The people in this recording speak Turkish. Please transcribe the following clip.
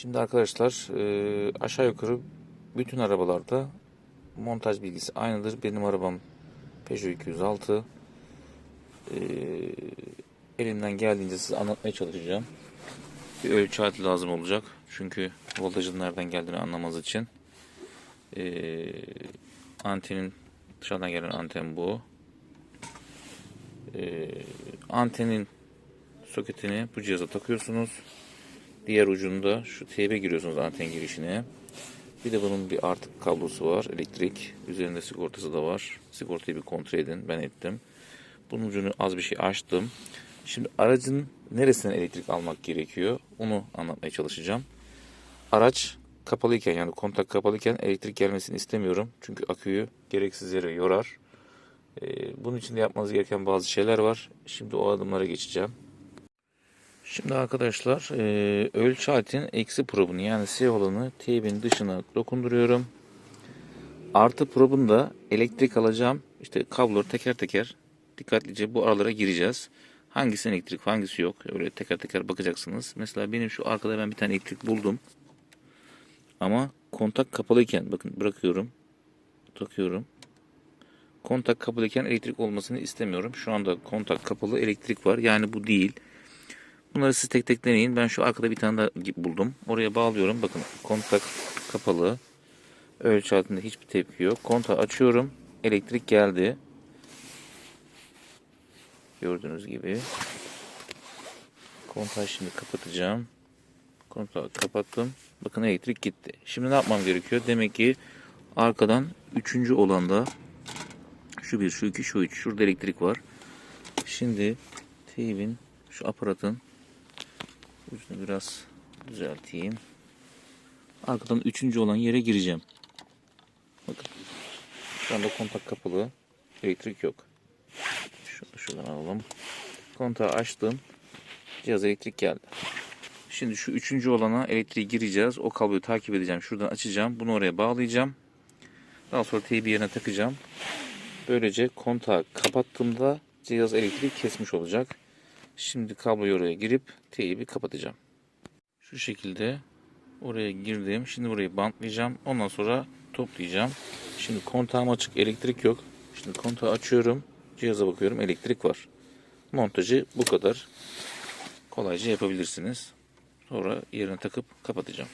Şimdi arkadaşlar e, aşağı yukarı bütün arabalarda montaj bilgisi aynıdır. Benim arabam Peugeot 206. E, elimden geldiğince size anlatmaya çalışacağım. Bir ölçü aleti lazım olacak. Çünkü voltajın nereden geldiğini anlamanız için. E, antenin dışarıdan gelen anten bu. E, antenin soketini bu cihaza takıyorsunuz. Diğer ucunda şu TB giriyorsunuz anten girişine. Bir de bunun bir artık kablosu var. Elektrik. Üzerinde sigortası da var. Sigortayı bir kontrol edin. Ben ettim. Bunun ucunu az bir şey açtım. Şimdi aracın neresinden elektrik almak gerekiyor? Onu anlatmaya çalışacağım. Araç kapalıyken yani kontak kapalıyken elektrik gelmesini istemiyorum. Çünkü aküyü gereksiz yere yorar. Ee, bunun için de yapmanız gereken bazı şeyler var. Şimdi o adımlara geçeceğim. Şimdi arkadaşlar e, ölçü aletin eksi probunu yani siyah olanı teybin dışına dokunduruyorum. Artı probunu da elektrik alacağım. İşte kabloları teker teker dikkatlice bu aralara gireceğiz. Hangisi elektrik hangisi yok öyle teker teker bakacaksınız. Mesela benim şu arkada ben bir tane elektrik buldum. Ama kontak kapalıyken bakın bırakıyorum. Takıyorum. Kontak kapalıyken elektrik olmasını istemiyorum. Şu anda kontak kapalı elektrik var. Yani bu değil. Bunları siz tek tek deneyin. Ben şu arkada bir tane daha buldum. Oraya bağlıyorum. Bakın kontak kapalı. Ölçü altında hiçbir tepki yok. Kontağı açıyorum. Elektrik geldi. Gördüğünüz gibi. Kontağı şimdi kapatacağım. Kontağı kapattım. Bakın elektrik gitti. Şimdi ne yapmam gerekiyor? Demek ki arkadan üçüncü olanda şu bir, şu iki, şu üç. Şurada elektrik var. Şimdi teybin şu aparatın ucunu biraz düzelteyim. Arkadan üçüncü olan yere gireceğim. Bakın. Şu anda kontak kapalı. Elektrik yok. Şunu da şuradan alalım. Kontağı açtım. Cihaz elektrik geldi. Şimdi şu üçüncü olana elektriği gireceğiz. O kabloyu takip edeceğim. Şuradan açacağım. Bunu oraya bağlayacağım. Daha sonra teybi yerine takacağım. Böylece kontağı kapattığımda cihaz elektriği kesmiş olacak. Şimdi kabloyu oraya girip teybi kapatacağım. Şu şekilde oraya girdim. Şimdi burayı bantlayacağım. Ondan sonra toplayacağım. Şimdi kontağım açık. Elektrik yok. Şimdi kontağı açıyorum. Cihaza bakıyorum. Elektrik var. Montajı bu kadar. Kolayca yapabilirsiniz. Sonra yerine takıp kapatacağım.